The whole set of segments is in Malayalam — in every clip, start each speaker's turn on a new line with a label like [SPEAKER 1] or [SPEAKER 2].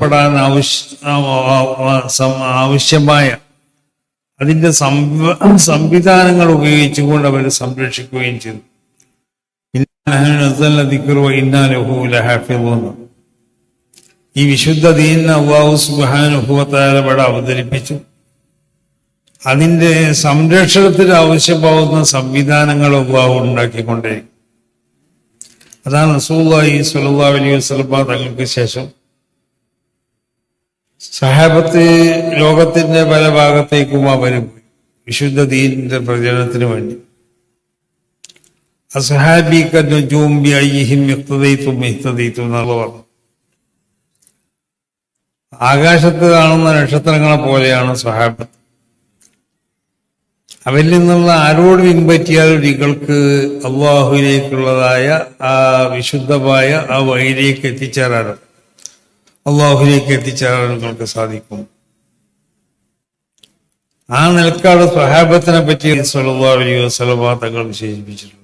[SPEAKER 1] അവതരിപ്പിക്കപ്പെടാൻ ആവശ്യ ആവശ്യമായ അതിന്റെ സംവ- സംവിധാനങ്ങൾ ഉപയോഗിച്ചുകൊണ്ട് അവർ സംരക്ഷിക്കുകയും ചെയ്തു. ഈ വിശുദ്ധ ദീൻ അള്ളാഹു അവതരിപ്പിച്ചു. അതിന്റെ സംരക്ഷണത്തിന് ആവശ്യമാവുന്ന സംവിധാനങ്ങൾ അള്ളാഹു ഉണ്ടാക്കിക്കൊണ്ടേ അതാണ് റസൂല്ലാഹി സ്വല്ലല്ലാഹു അലൈഹി വസല്ലമ തങ്ങൾക്ക് ശേഷം സഹാബത്ത് ലോകത്തിന്റെ പല ഭാഗത്തേക്കും അവർ പോയി വിശുദ്ധ ദീനിന്റെ പ്രചരണത്തിന് വേണ്ടി. അസഹാബി നുജൂം ബി അയ്യിഹിം ഇഖ്തദൈതും ഇഖ്തദൈതും എന്നുള്ള പറഞ്ഞു. ആകാശത്ത് കാണുന്ന നക്ഷത്രങ്ങളെ പോലെയാണ് സഹാബത്ത്. അവരിൽ നിന്നുള്ള ആരോട് പിൻപറ്റിയാൽ നിങ്ങൾക്ക് അള്ളാഹുവിലേക്കുള്ളതായ ആ വിശുദ്ധമായ ആ വഴിയിലേക്ക് എത്തിച്ചേരാനും അള്ളാഹുലേക്ക് എത്തിച്ചേരാൻ നിങ്ങൾക്ക് സാധിക്കും. ആ നിലക്കാട് സ്വഹാബത്തിനെ പറ്റി വസല്ലമ തങ്ങൾ വിശേഷിപ്പിച്ചിട്ടുണ്ട്.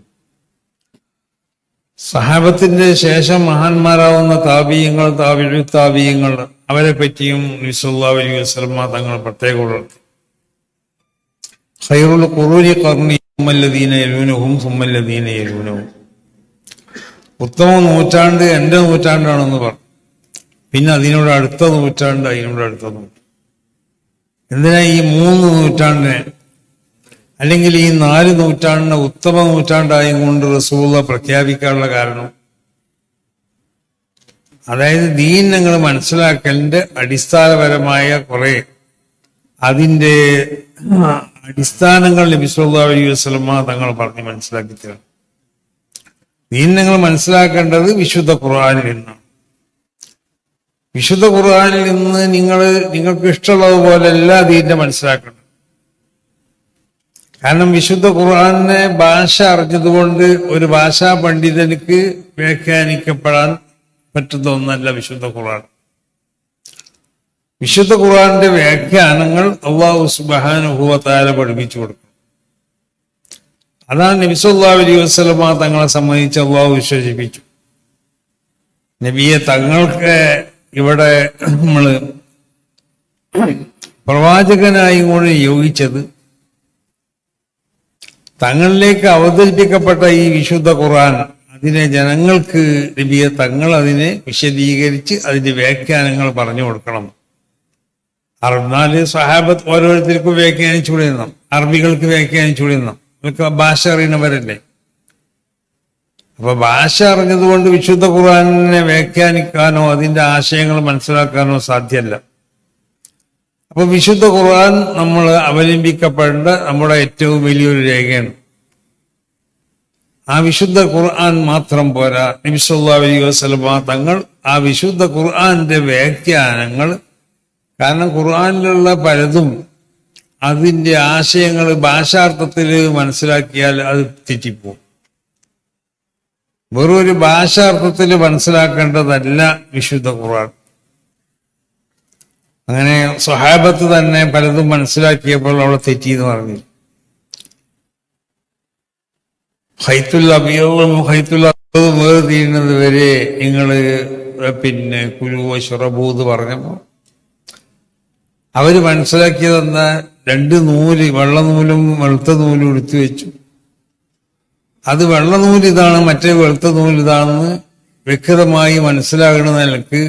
[SPEAKER 1] സഹാബത്തിന്റെ ശേഷം മഹാന്മാരാവുന്ന താപീയങ്ങൾ താപിഴു താപീയങ്ങൾ അവരെ പറ്റിയും നബിസല്ലാഹു അലൈഹി വസല്ലമ തങ്ങൾ പ്രത്യേകം ഖൈറുൽ ഖുറൂനി ഖർനി സുമ്മല്ലദീന യലൂനഹും സുമ്മല്ലദീന യലൂനഹും. ഉത്തമ നൂറ്റാണ്ട് എന്റെ നൂറ്റാണ്ടാണെന്ന് പറഞ്ഞു. പിന്നെ അതിനോട് അടുത്ത നൂറ്റാണ്ട് അതിനോട് അടുത്ത നൂറ്റാണ്ട്. എന്തിനാ ഈ മൂന്ന് നൂറ്റാണ്ടിനെ? അല്ലെങ്കിൽ ഈ നാല് നൂറ്റാണ്ടിനെ ഉത്തമ നൂറ്റാണ്ടായും കൊണ്ട് റസൂള പ്രഖ്യാപിക്കാനുള്ള കാരണം? അതായത് ദീൻ നിങ്ങൾ മനസ്സിലാക്കലിന്റെ അടിസ്ഥാനപരമായ കുറെ അതിന്റെ അടിസ്ഥാനങ്ങൾ നബിസ്വല്ലാ അലൈഹി തങ്ങൾ പറഞ്ഞ് മനസ്സിലാക്കി തരാം. ദീൻ നിങ്ങൾ മനസ്സിലാക്കേണ്ടത് വിശുദ്ധ ഖുർആാനിൽ നിന്നാണ്. വിശുദ്ധ ഖുർആാനിൽ നിന്ന് നിങ്ങൾ നിങ്ങൾക്ക് ഇഷ്ടമുള്ളതുപോലെ എല്ലാ ദീന്റെ മനസ്സിലാക്കണം. കാരണം വിശുദ്ധ ഖുർആാനിനെ ഭാഷ അറിഞ്ഞതുകൊണ്ട് ഒരു ഭാഷാ പണ്ഡിതനിക്ക് വ്യാഖ്യാനിക്കപ്പെടാൻ പറ്റുന്ന ഒന്നല്ല വിശുദ്ധ ഖുർആൻ. വിശുദ്ധ ഖുർആന്റെ വ്യാഖ്യാനങ്ങൾ അള്ളാഹു സുബാനുഭവത്താല പഠിപ്പിച്ചു കൊടുക്കും. അതാണ് നബിസുല്ലാ അലൈഹി വസ്ലമ തങ്ങളെ സംബന്ധിച്ച് അള്ളാഹു വിശ്വസിപ്പിച്ചു. നബിയെ തങ്ങൾക്ക് ഇവിടെ നമ്മൾ പ്രവാചകനായി കൂടി യോഗിച്ചത് തങ്ങളിലേക്ക് അവതരിപ്പിക്കപ്പെട്ട ഈ വിശുദ്ധ ഖുർആൻ അതിനെ ജനങ്ങൾക്ക് ലഭിയ തങ്ങൾ അതിനെ വിശദീകരിച്ച് അതിന്റെ വ്യാഖ്യാനങ്ങൾ പറഞ്ഞു കൊടുക്കണം. അറുപത്തിനാല് സഹാബത്ത് ഓരോരുത്തർക്കും വ്യാഖ്യാനിച്ചു വിടുന്നു അറബികൾക്ക് വ്യാഖ്യാനിച്ചു അവർക്ക് ഭാഷ അറിയുന്നവരല്ലേ? അപ്പൊ ഭാഷ അറിഞ്ഞതുകൊണ്ട് വിശുദ്ധ ഖുർആാനിനെ വ്യാഖ്യാനിക്കാനോ അതിന്റെ ആശയങ്ങൾ മനസ്സിലാക്കാനോ സാധ്യമല്ല അപ്പൊ വിശുദ്ധ ഖുർആൻ നമ്മൾ അവലംബിക്കപ്പെടേണ്ട നമ്മുടെ ഏറ്റവും വലിയൊരു രേഖയാണ്. ആ വിശുദ്ധ ഖുർആൻ മാത്രം പോരാ. നബിസ്വല്ലാ അലൈഹി വസ്ലമ തങ്ങൾ ആ വിശുദ്ധ ഖുർആന്റെ വ്യാഖ്യാനങ്ങൾ കാരണം ഖുർആനിലുള്ള പലതും അതിന്റെ ആശയങ്ങൾ ഭാഷാർത്ഥത്തിൽ മനസ്സിലാക്കിയാൽ അത് തെറ്റിപ്പോവും. വെറും ഒരു ഭാഷാർത്ഥത്തിൽ മനസ്സിലാക്കേണ്ടതല്ല വിശുദ്ധ ഖുർആൻ. അങ്ങനെ സ്വഹാബത്ത് തന്നെ പലതും മനസ്സിലാക്കിയപ്പോൾ അവിടെ തെറ്റി എന്ന് പറഞ്ഞു ഹൈത്തുൽ അബിയവും ഹൈത്തുൽ അബിയവും വേർതിരിയുന്നത് വരെ നിങ്ങൾ പിന്നെ കുരുവ എന്ന് പറഞ്ഞപ്പോ അവർ മനസ്സിലാക്കിയതെന്ന രണ്ട് നൂൽ വെള്ള നൂലും വെളുത്ത നൂലും എടുത്തു വെച്ചു. അത് വെള്ള ഇതാണ് മറ്റേ വെളുത്ത നൂൽ ഇതാണെന്ന് വ്യക്തമായി മനസ്സിലാകുന്ന നിലയ്ക്ക്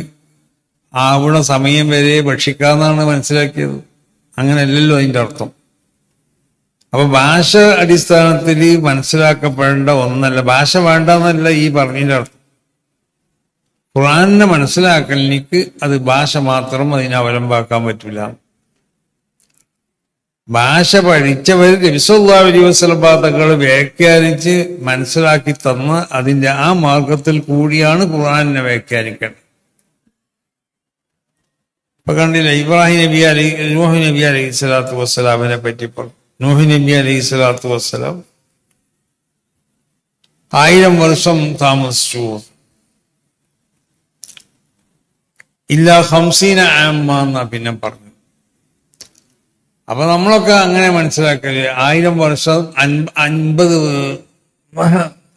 [SPEAKER 1] ആവണ സമയം വരെ ഭക്ഷിക്കാന്നാണ് മനസ്സിലാക്കിയത്. അങ്ങനെയല്ലല്ലോ അതിന്റെ അർത്ഥം. അപ്പൊ ഭാഷ അടിസ്ഥാനത്തിൽ മനസ്സിലാക്കപ്പെടേണ്ട ഒന്നല്ല ഭാഷ വേണ്ടെന്നല്ല ഈ പറഞ്ഞതിന്റെ അർത്ഥം. ഖുറാനെ മനസ്സിലാക്കലിനിക്ക് അത് ഭാഷ മാത്രം അതിനെ അവലംബാക്കാൻ പറ്റില്ല ഭാഷ പഠിച്ചവർ നബിസല്ലാ അലൈഹി വസ്ലം തങ്ങൾ വ്യാഖ്യാനിച്ച് മനസ്സിലാക്കി തന്ന് അതിന്റെ ആ മാർഗത്തിൽ കൂടിയാണ് ഖുറാനിനെ വ്യാഖ്യാനിക്കേണ്ടത്. ഇപ്പൊ കണ്ടില്ല ഇബ്രാഹിം നബി അലി നൂഹ് നബി അലൈഹി സ്വലാത്തു വസ്സലാമിനെ പറ്റി പറഞ്ഞു നൂഹ് നബി അലൈഹി സ്വലാത്തു വസ്സലാം ആയിരം വർഷം താമസിച്ചു. ഇല്ല ഹംസീന ആമ്മ എന്നാ പിന്നെ പറഞ്ഞു അപ്പൊ നമ്മളൊക്കെ അങ്ങനെ മനസ്സിലാക്കൽ ആയിരം വർഷം അൻപ അൻപത്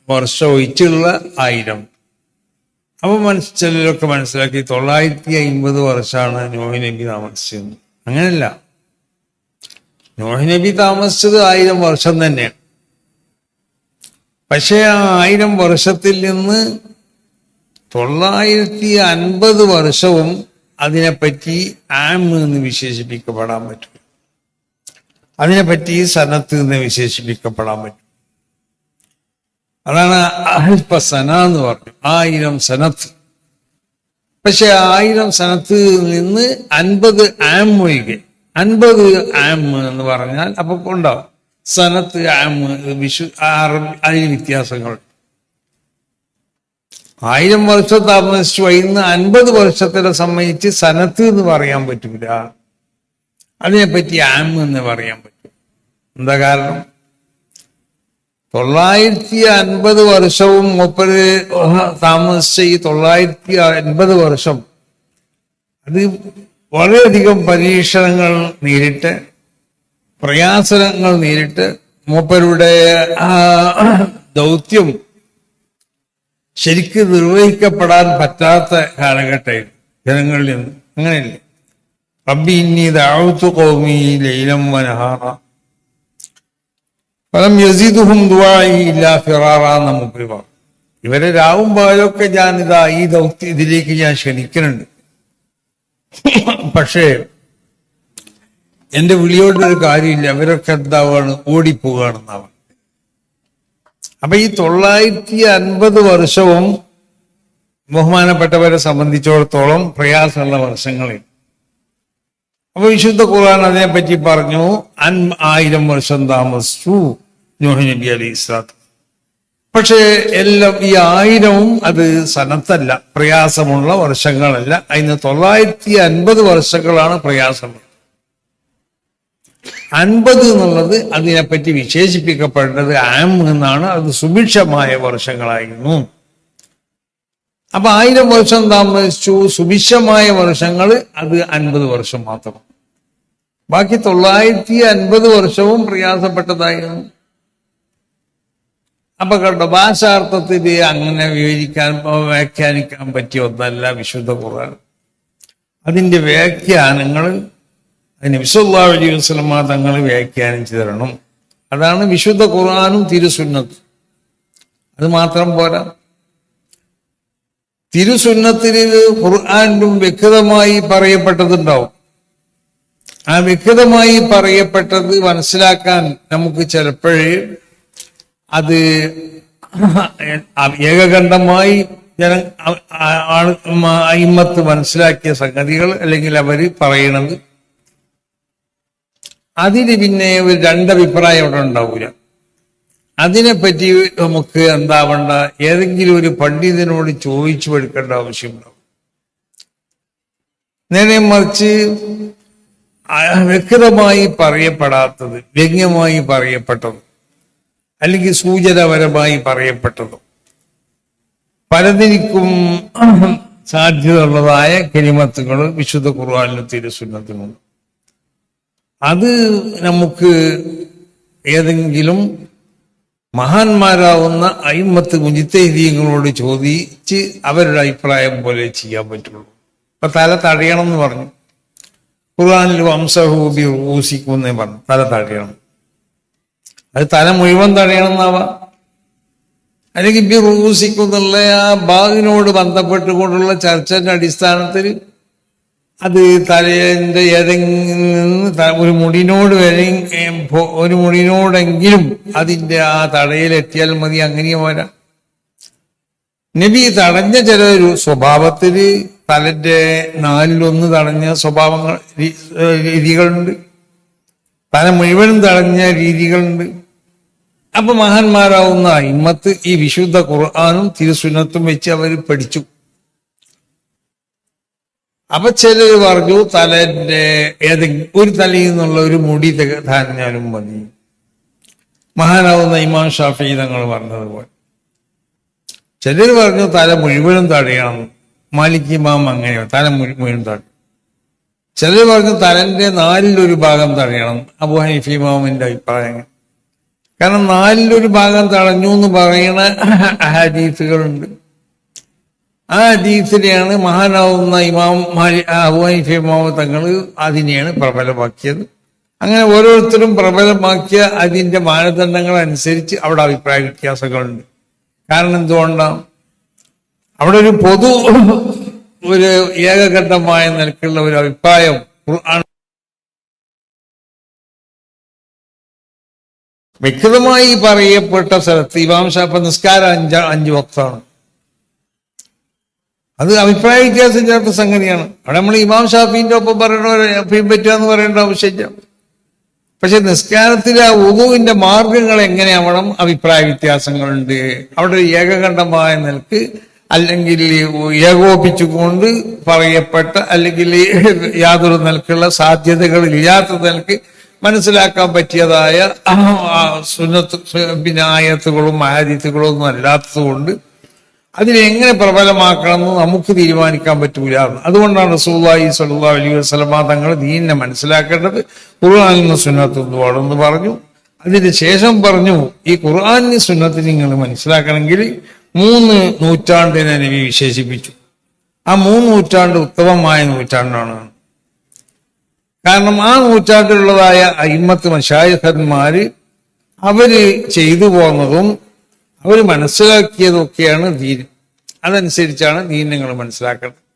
[SPEAKER 1] വർഷം ഒഴിച്ചുള്ള ആയിരം. അപ്പൊ മനസ് ചിലരൊക്കെ മനസ്സിലാക്കി തൊള്ളായിരത്തി അമ്പത് വർഷമാണ് നോഹി നബി താമസിച്ചത്. അങ്ങനല്ല. നോഹി നബി താമസിച്ചത് ആയിരം വർഷം തന്നെയാണ് പക്ഷേ ആ ആയിരം വർഷത്തിൽ നിന്ന് തൊള്ളായിരത്തി അൻപത് വർഷവും അതിനെപ്പറ്റി ആം എന്ന് വിശേഷിപ്പിക്കപ്പെടാൻ പറ്റും. അതിനെപ്പറ്റി സനത്ത് എന്ന് വിശേഷിപ്പിക്കപ്പെടാൻ പറ്റും. അതാണ് അൽപ്പ സന എന്ന് പറഞ്ഞു. ആയിരം സനത്ത്. പക്ഷെ ആയിരം സനത്ത് നിന്ന് അൻപത് ആം ഒഴികെ. അൻപത് ആം എന്ന് പറഞ്ഞാൽ അപ്പൊ ഉണ്ടാവും സനത്ത് ആം വിശു അറബി അതിന് വ്യത്യാസങ്ങൾ. ആയിരം വർഷം താമസിച്ചു ഇന്ന് അൻപത് വർഷത്തിനെ സംബന്ധിച്ച് സനത്ത് എന്ന് പറയാൻ പറ്റൂല. അതിനെപ്പറ്റി ആം എന്ന് പറയാൻ പറ്റും എന്താ കാരണം? തൊള്ളായിരത്തി അൻപത് വർഷവും മൂപ്പര് താമസിച്ച ഈ തൊള്ളായിരത്തി അൻപത് വർഷം അത് വളരെയധികം പരീക്ഷണങ്ങൾ നേരിട്ട് പ്രയാസനങ്ങൾ നേരിട്ട് മൂപ്പരുടെ ദൗത്യം ശരിക്ക് നിർവഹിക്കപ്പെടാൻ പറ്റാത്ത കാലഘട്ടമായിരുന്നു. ജനങ്ങളിൽ നിന്ന് അങ്ങനെയല്ലേ? റബ്ബി ഇനി ദാവത്തു കോമി ലൈലം വനഹാറ. ഫലം യസീദുഹും ദുആഇ ഇല്ലാ ഫിറാറ എന്ന ഇവരെ രാവും പകലൊക്കെ ഞാനിതാ ഈ ദൗത്യം ഇതിലേക്ക് ഞാൻ ക്ഷണിക്കുന്നുണ്ട്. പക്ഷേ എന്റെ വിളിയോടൊരു കാര്യമില്ല. അവരൊക്കെ എന്താവാണ്? ഓടിപ്പോവുകയാണെന്നാവാണ് അപ്പൊ ഈ തൊള്ളായിരത്തി അൻപത് വർഷവും ബഹുമാനപ്പെട്ടവരെ സംബന്ധിച്ചിടത്തോളം പ്രയാസമുള്ള വർഷങ്ങളിൽ അപ്പൊ വിശുദ്ധ ഖുർആൻ അതിനെപ്പറ്റി പറഞ്ഞു അൻ ആയിരം വർഷം താമസിച്ചു നോഹി നബി അലി ഇസ്ലാത്ത് പക്ഷേ എല്ലാം ഈ ആയിരവും അത് സനത്തല്ല പ്രയാസമുള്ള വർഷങ്ങളല്ല. അതിന് തൊള്ളായിരത്തി അൻപത് വർഷങ്ങളാണ് പ്രയാസമുള്ളത് അൻപത് എന്നുള്ളത് അതിനെപ്പറ്റി വിശേഷിപ്പിക്കപ്പെടേണ്ടത് ആം എന്നാണ്. അത് സുഭിക്ഷമായ വർഷങ്ങളായിരുന്നു. അപ്പൊ ആയിരം വർഷം താമസിച്ചു സുഭിക്ഷമായ വർഷങ്ങൾ അത് അൻപത് വർഷം മാത്രം. ബാക്കി തൊള്ളായിരത്തി അൻപത് വർഷവും പ്രയാസപ്പെട്ടതായിരുന്നു. അപ്പൊ കണ്ടോ ഭാഷാർത്ഥത്തിൽ അങ്ങനെ വിവരിക്കാൻ വ്യാഖ്യാനിക്കാൻ പറ്റിയ ഒന്നല്ല വിശുദ്ധ ഖുർആൻ. അതിന്റെ വ്യാഖ്യാനങ്ങൾ അതിന് വിശ്വല്ലാ അലൈഹി വസ്ലമ തങ്ങൾ വ്യാഖ്യാനിച്ചു തരണം. അതാണ് വിശുദ്ധ ഖുർആാനും തിരുസുന്നത്ത്. അത് മാത്രം പോരാ. തിരുസുന്നത്തിന് ഖുർആാനിലും വ്യക്തമായി പറയപ്പെട്ടതുണ്ടാവും. ആ വ്യക്തമായി പറയപ്പെട്ടത് മനസ്സിലാക്കാൻ നമുക്ക് ചിലപ്പോഴേ അത് ഏകകണ്ഠമായി ജന അയിമത്ത് മനസ്സിലാക്കിയ സംഗതികൾ അല്ലെങ്കിൽ അവർ പറയണത്. അതിന് പിന്നെ ഒരു രണ്ടഭിപ്രായം ഇവിടെ ഉണ്ടാവൂല. അതിനെപ്പറ്റി നമുക്ക് എന്താവണ്ട? ഏതെങ്കിലും ഒരു പണ്ഡിതനോട് ചോദിച്ചു എടുക്കേണ്ട ആവശ്യമുണ്ടാവും. നേരെ മറിച്ച് വ്യക്തമായി പറയപ്പെടാത്തത് വ്യംഗ്യമായി പറയപ്പെട്ടത് അല്ലെങ്കിൽ സൂചനപരമായി പറയപ്പെട്ടത്. പലതിരിക്കും സാധ്യതയുള്ളതായ കിരിമത്തുകൾ വിശുദ്ധ ഖുർആാനിലും തിരുസുന്നത്തിനുണ്ട് അത് നമുക്ക് ഏതെങ്കിലും മഹാന്മാരാവുന്ന അയിമത്ത് മുജിത്തൈദീയങ്ങളോട് ചോദിച്ച് അവരുടെ അഭിപ്രായം പോലെ ചെയ്യാൻ പറ്റുള്ളൂ. അപ്പൊ തല തടയണം എന്ന് പറഞ്ഞു. ഖുർആാനിൽ വംശഹൂബി ഊസിക്കും എന്നേ പറഞ്ഞു തല തടയണം അത് തല മുഴുവൻ തടയണം എന്നാവാം അല്ലെങ്കിൽ ബി റൂസിക്കും എന്നുള്ള ആ ബാഗിനോട് ബന്ധപ്പെട്ടുകൊണ്ടുള്ള ചർച്ചയുടെ അടിസ്ഥാനത്തിൽ അത് തലേന്റെ ഏതെങ്കിലും ഒരു മുടിനോട് വരെ ഒരു മുടിനോടെങ്കിലും അതിന്റെ ആ തടയിലെത്തിയാൽ മതി അങ്ങനെയും വരാം. നബി തടഞ്ഞ ചില ഒരു സ്വഭാവത്തിൽ തലന്റെ നാലിലൊന്ന് തടഞ്ഞ സ്വഭാവങ്ങൾ രീതികളുണ്ട്. തല മുഴുവനും തടഞ്ഞ രീതികളുണ്ട്. അപ്പൊ മഹാന്മാരാവുന്ന ഇമ്മത്ത് ഈ വിശുദ്ധ ഖുർആാനും തിരുസുന്നത്തും വെച്ച് അവർ പഠിച്ചു. അപ്പൊ ചിലർ പറഞ്ഞു തലന്റെ ഏതെങ്കിലും ഒരു തലയിൽ നിന്നുള്ള ഒരു മുടി ധാരഞ്ഞാലും മതി. മഹാനാവുന്ന ഇമാം ഷാഫി തങ്ങൾ പറഞ്ഞതുപോലെ. ചിലർ പറഞ്ഞു തല മുഴുവനും തടയണം. മാലിക് ഇമാം അങ്ങനെ തല മുഴുവൻ തടയും ചിലർ പറഞ്ഞു തലന്റെ നാലിലൊരു ഭാഗം തടയണം അബു ഹനീഫ് ഇമാമിന്റെ അഭിപ്രായങ്ങൾ കാരണം നാലിലൊരു ഭാഗം തടഞ്ഞു എന്ന് പറയുന്ന ഹദീസുകളുണ്ട് ആ ഹദീസിനെയാണ് മഹാനാവുന്ന ഇമാം അബൂ ഹനീഫ ഇമാം തങ്ങൾ അതിനെയാണ് പ്രബലമാക്കിയത്. അങ്ങനെ ഓരോരുത്തരും പ്രബലമാക്കിയ അതിന്റെ മാനദണ്ഡങ്ങൾ അനുസരിച്ച് അവിടെ അഭിപ്രായ വ്യത്യാസങ്ങളുണ്ട്. കാരണം എന്തുകൊണ്ടാണ് അവിടെ ഒരു പൊതു ഒരു ഏകഘട്ടമായ നിലക്കുള്ള ഒരു അഭിപ്രായം വ്യക്തമായി പറയപ്പെട്ട സ്ഥലത്ത് ഇമാം ഷാപ്പ നിസ്കാരം അഞ്ച അഞ്ചു വക്താണ് അത് അഭിപ്രായ വ്യത്യാസം ചേർത്ത സംഗതിയാണ്. അവിടെ നമ്മൾ ഇമാം ഷാഫിന്റെ ഒപ്പം പറയണ പറ്റുക എന്ന് പറയേണ്ട ആവശ്യമില്ല. പക്ഷെ നിസ്കാരത്തിലെ ആ ഉദുവിന്റെ മാർഗങ്ങൾ എങ്ങനെയാവണം അഭിപ്രായ വ്യത്യാസങ്ങളുണ്ട്. അവിടെ ഏകകണ്ഠമായ നിലയ്ക്ക് അല്ലെങ്കിൽ ഏകോപിച്ചുകൊണ്ട് പറയപ്പെട്ട അല്ലെങ്കിൽ യാതൊരു നിലക്കുള്ള സാധ്യതകൾ ഇല്ലാത്ത നിലയ്ക്ക് മനസ്സിലാക്കാൻ പറ്റിയതായ സുന്നത്ത് പിന്നെ ആയത്തുകളും ആദിത്തുകളും ഒന്നും അല്ലാത്തത് കൊണ്ട് അതിനെ എങ്ങനെ പ്രബലമാക്കണമെന്ന് നമുക്ക് തീരുമാനിക്കാൻ പറ്റൂല. അതുകൊണ്ടാണ് റസൂലുള്ളാഹി സ്വല്ലല്ലാഹു അലൈഹി വസ്ലമ തങ്ങൾ ദീനിനെ മനസ്സിലാക്കേണ്ടത് ഖുർആാനിന് സുന്നത്തുവാണെന്ന് പറഞ്ഞു. അതിന് ശേഷം പറഞ്ഞു ഈ ഖുർആാനിന് സുന്നത്ത് നിങ്ങൾ മനസ്സിലാക്കണമെങ്കിൽ മൂന്ന് നൂറ്റാണ്ടിനെ നബി വിശേഷിപ്പിച്ചു. ആ മൂന്ന് നൂറ്റാണ്ട് ഉത്തമമായ നൂറ്റാണ്ടാണ്. കാരണം ആ നൂറ്റാണ്ടിലുള്ളതായ അയിമത്ത് മഷായഹന്മാര് അവർ ചെയ്തു പോന്നതും അവർ മനസ്സിലാക്കിയതൊക്കെയാണ് ദീൻ. അതനുസരിച്ചാണ് ദീൻ നിങ്ങൾ മനസ്സിലാക്കേണ്ടത്.